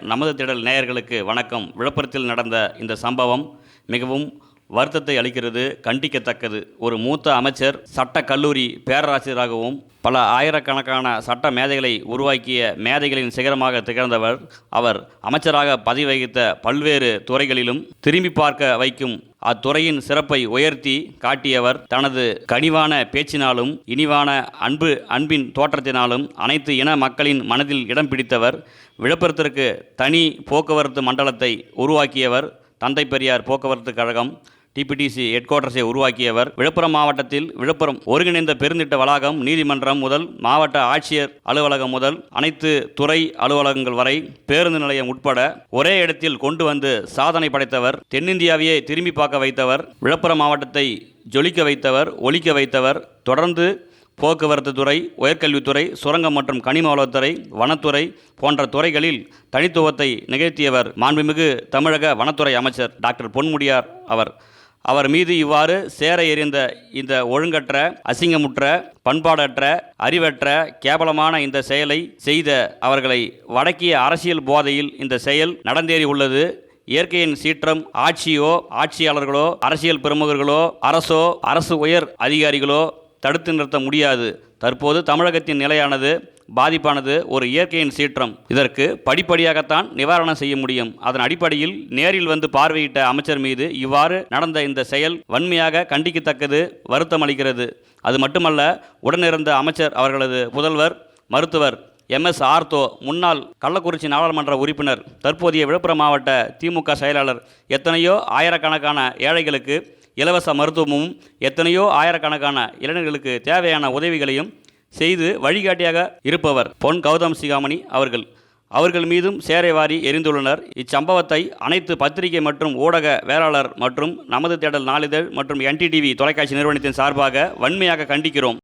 நமது திடல் நேயர்களுக்கு வணக்கம். விழுப்புரத்தில் நடந்த இந்த சம்பவம் மிகவும் வருத்தத்தை அளிக்கிறது கண்டிக்கத்தக்கது. ஒரு மூத்த அமைச்சர் சட்ட கல்லூரி பேராசிரியராகவும் பல ஆயிரக்கணக்கான சட்ட மேதைகளை உருவாக்கிய மேதைகளின் சிகரமாக திகழ்ந்தவர். அவர் அமைச்சராக பதவி வகித்த பல்வேறு துறைகளிலும் திரும்பி பார்க்க வைக்கும் அத்துறையின் சிறப்பை உயர்த்தி காட்டியவர். தனது கனிவான பேச்சினாலும் இனிவான அன்பு அன்பின் தோற்றத்தினாலும் அனைத்து இன மக்களின் மனதில் இடம் பிடித்தவர். விழுப்புரத்திற்கு தனி போக்குவரத்து மண்டலத்தை உருவாக்கியவர். தந்தை பெரியார் போக்குவரத்து கழகம். டிபிடிசி ஹெட் குவார்டர்ஸை உருவாக்கியவர். விழுப்புரம் மாவட்டத்தில் விழுப்புரம் ஒருங்கிணைந்த பெருந்திட்ட வளாகம் நீதிமன்றம் முதல் மாவட்ட ஆட்சியர் அலுவலகம் முதல் அனைத்து துறை அலுவலகங்கள் வரை பேருந்து நிலையம் உட்பட ஒரே இடத்தில் கொண்டு வந்து சாதனை படைத்தவர். தென்னிந்தியாவையே திரும்பி பார்க்க வைத்தவர். விழுப்புரம் மாவட்டத்தை ஜொலிக்க வைத்தவர் ஒழிக்க வைத்தவர். தொடர்ந்து போக்குவரத்து துறை உயர்கல்வித்துறை சுரங்கம் மற்றும் கனிம வளத்துறை வனத்துறை போன்ற துறைகளில் தனித்துவத்தை நிகழ்த்தியவர். மாண்புமிகு தமிழக வனத்துறை அமைச்சர் டாக்டர் பொன்முடியார் அவர். அவர் மீது இவ்வாறு சேர எறிந்த இந்த ஒழுங்கற்ற அசிங்கமுற்ற பண்பாடற்ற அறிவற்ற கேவலமான இந்த செயலை செய்த அவர்களை வடக்கிய அரசியல் போதையில் இந்த செயல் நடந்தேறி உள்ளது. இயற்கையின் சீற்றம் ஆட்சியோ ஆட்சியாளர்களோ அரசியல் பிரமுகர்களோ அரசோ அரசு உயர் அதிகாரிகளோ தடுத்து நிறுத்த முடியாது. தற்போது தமிழகத்தின் நிலையானது பாதிப்பானது ஒரு இயற்கையின் சீற்றம். இதற்கு படிப்படியாகத்தான் நிவாரணம் செய்ய முடியும். அதன் அடிப்படையில் நேரில் வந்து பார்வையிட்ட அமைச்சர் மீது இவ்வாறு நடந்த இந்த செயல் வன்மையாக கண்டிக்கத்தக்கது வருத்தம் அளிக்கிறது அது மட்டுமல்ல உடனிருந்த அமைச்சர் அவர்களது புதல்வர் மருத்துவர் எம்எஸ் ஆர்த்தோ முன்னாள் கள்ளக்குறிச்சி நாடாளுமன்ற உறுப்பினர் தற்போதைய விழுப்புரம் மாவட்ட திமுக செயலாளர் எத்தனையோ ஆயிரக்கணக்கான ஏழைகளுக்கு இலவச மருத்துவமும் எத்தனையோ ஆயிரக்கணக்கான இளைஞர்களுக்கு தேவையான உதவிகளையும் செய்து வழிகாட்டியாக இருப்பவர் பொன் கௌதம் சிகாமணி அவர்கள். அவர்கள் மீதும் சேரை வாரி எரிந்துள்ளனர். இச்சம்பவத்தை அனைத்து பத்திரிகை மற்றும் ஊடக வேளாளர் மற்றும் நமது தேடல் நாளிதழ் மற்றும் என்டிடிவி தொலைக்காட்சி நிறுவனத்தின் சார்பாக வன்மையாக கண்டிக்கிறோம்.